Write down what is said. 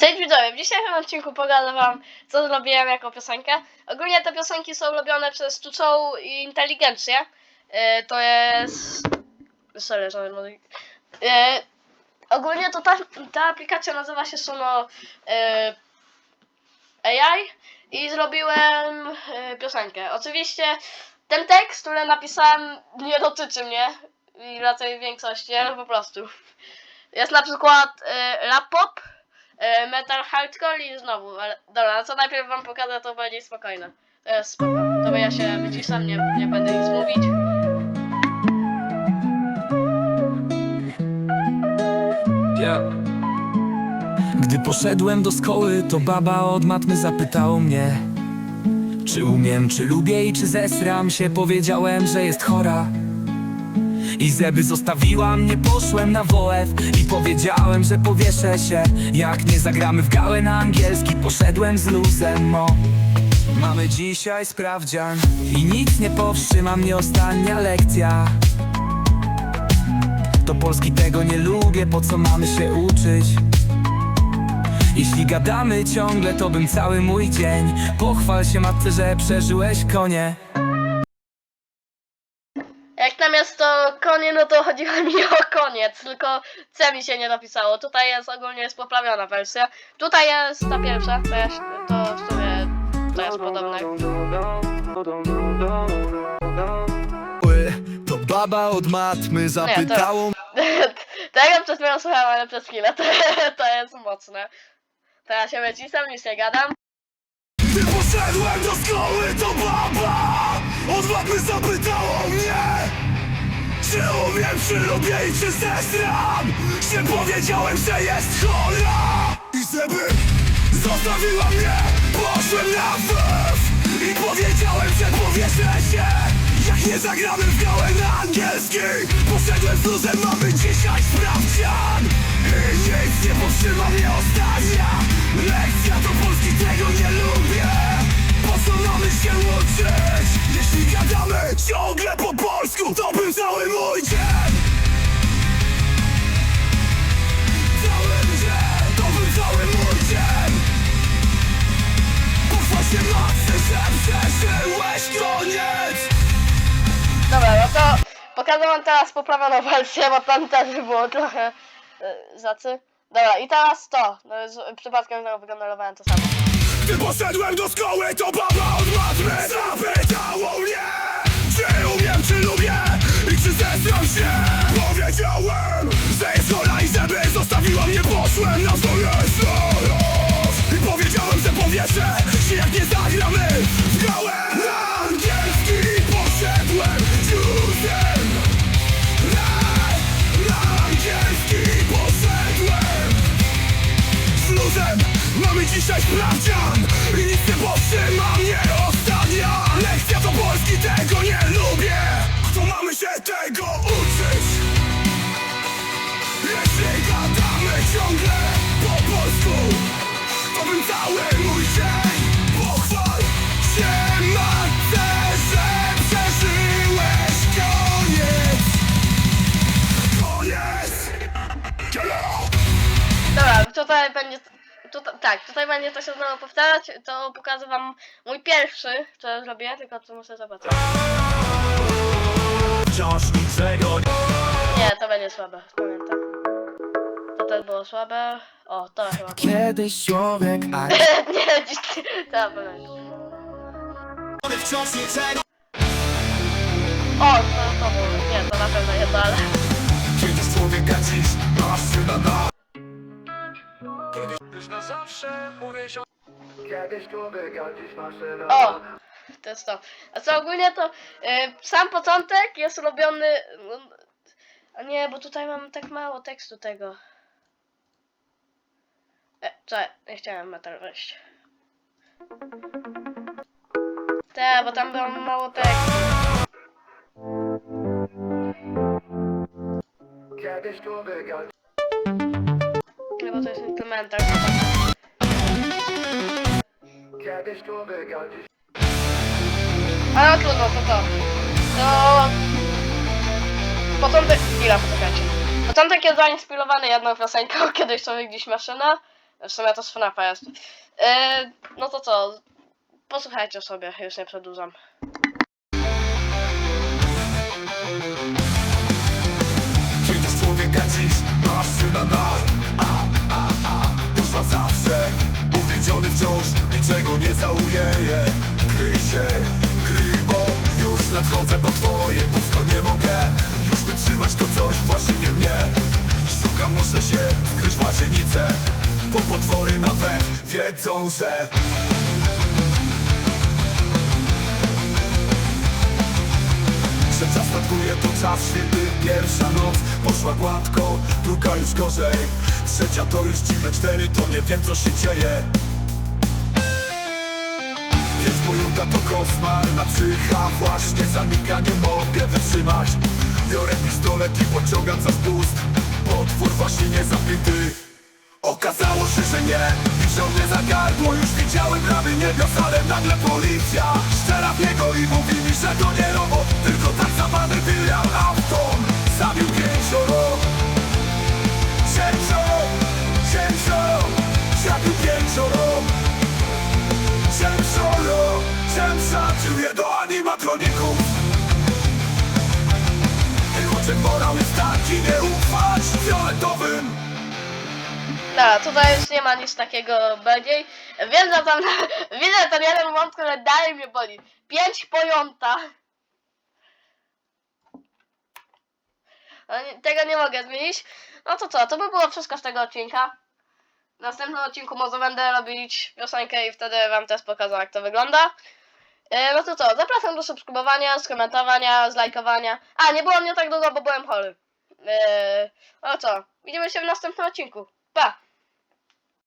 Cześć widzowie, w dzisiejszym odcinku pokażę wam, co zrobiłem jako piosenkę. Ogólnie te piosenki są robione przez sztuczną inteligencję. E, to jest... Sorry, sorry, może... E, ogólnie to ta, ta aplikacja nazywa się Sono e, AI i zrobiłem piosenkę. Oczywiście ten tekst, który napisałem nie dotyczy mnie i raczej większości, ale po prostu. Jest na przykład e, Lapop, e, Metal Hardcore i znowu, ale dobra, no co najpierw wam pokażę, to będzie spokojne. To jest. To ja się wyciszam, nie, nie będę nic mówić. Gdy poszedłem do szkoły, to baba od matmy zapytała mnie Czy umiem, czy lubię i czy zesram się Powiedziałem, że jest chora I zeby zostawiła mnie, poszłem na WF I powiedziałem, że powieszę się. Jak nie zagramy w gałę na angielski Poszedłem z luzem, mo. Mamy dzisiaj sprawdzian I nic nie powstrzyma mnie ostatnia lekcja. To polski tego nie lubię, po co mamy się uczyć? Jeśli gadamy ciągle, to bym cały mój dzień Pochwal się matce, że przeżyłeś konie Jak namiast to konie, no to chodziło mi o koniec, tylko C mi się nie napisało. Tutaj jest ogólnie jest poprawiona wersja. Tutaj jest ta pierwsza, to, jest, to w sumie to jest podobne. To baba od matmy zapytało Tego przed chwilą słuchałem, ale przez chwilę to, to jest mocne. Teraz się wycisam, nic nie gadam. Gdy poszedłem do szkoły, to baba od matmy zapytało mnie Czy umiem, czy lubię i czy zesram? Że powiedziałem, że jest chora I żeby zostawiła mnie, poszłem na WF I powiedziałem, że powierzę się. Jak nie zagramy w gałę na angielski Poszedłem z luzem, mamy dzisiaj sprawdzian. I nic nie powstrzyma mnie ostatnia. Lekcja to polski, tego nie lubię. Po co mamy się uczyć? Jeśli gadamy ciągle po polsku To cały mój dzień Cały dzień, to był cały mój dzień się matce, że przeżyłeś koniec Dobra, no to pokażę wam teraz poprawioną wersję, bo tam też było trochę y, zacy. Dobra, i teraz to. No, z, przypadkiem znowu wygenerowałem to samo. Gdy poszedłem do szkoły, to baba od matmy mnie Poszłem na swoje zaraz I powiedziałem, że powierzę się jak nie zagramy w gałę poszedłem na, poszedłem. Mamy dzisiaj I nic nie powstrzyma mnie ostatnia Lekcja to polski, tego nie lubię. To mamy się tego uczyć ciągle po polsku To bym cały mój dzień Pochwal się matce, że przeżyłeś koniec Koniec Dobra, tutaj będzie. Tutaj, tak, tutaj będzie to się znowu powtarzać. To pokażę wam mój pierwszy, co zrobię, tylko to muszę zobaczyć. Wciąż niczego nie Nie, to będzie słabe. To było słabe. O, to chyba. Kiedyś człowiek, a nie, dziś. To pamiętam. Wciąż niczego O, to, to było. Nie, to na pewno nie to, ale. Kiedyś człowieka dziś maszyna na Kiedyś na zawsze mówię się Kiedyś człowieka dziś O! To jest to. A co ogólnie to y, sam początek jest robiony. No, a nie, bo tutaj mam tak mało tekstu tego. E, co? Nie chciałem metal wejść. Te, bo tam było mało człowieka Nie, bo to jest dziś Ale no trudno, to to. To... Początek... Chwila, poczekajcie. Początek jest zainspirowany jedną piosenką, kiedyś człowiek dziś maszyna. W sumie to z FNAFa jest. E, no to co? Posłuchajcie sobie, już nie przedłużam. Kiedyś człowieka dziś maszyna na a, a, a Już na zawsze Uwiedziony wciąż Niczego nie żałuję Kryj się, kryj, bo Już nadchodzę po twoje Pusto nie mogę Już wytrzymać to coś właśnie nie mnie Szukam, muszę się wiedzą, że Że czas tatkuje to czas świetny Pierwsza noc poszła gładko Druga już gorzej Trzecia to już dziwne cztery To nie wiem co się dzieje. Więc pojuta to koszmarna psycha Właśnie zamika nie mogę wytrzymać. Biorę pistolet i pociągam za spust Potwór właśnie nie zapięty Okazało się, że nie Mnie za gardło Już widziałem bramy niebios Ale nagle policja Szczera w niego i mówi mi, że to nie robot Tylko tak zwany William Afton. Zabił pięcioro Ciężo Ciężo Zabił pięcioro Ciężoro Ciężaczył je do animatroników. Choć morał jest taki Nie ufać fioletowym Dobra, tutaj już nie ma nic takiego bardziej. Że tam widzę ten jeden wątek, ale dalej mnie boli. Pięć pojąta. No, nie- Tego nie mogę zmienić. No to co, to by było wszystko z tego odcinka. W następnym odcinku może będę robić piosenkę i wtedy wam też pokażę jak to wygląda. E, No to co, zapraszam do subskrybowania, skomentowania, zlajkowania. A, nie było mnie tak długo, bo byłem chory. E, No co, widzimy się w następnym odcinku. Bak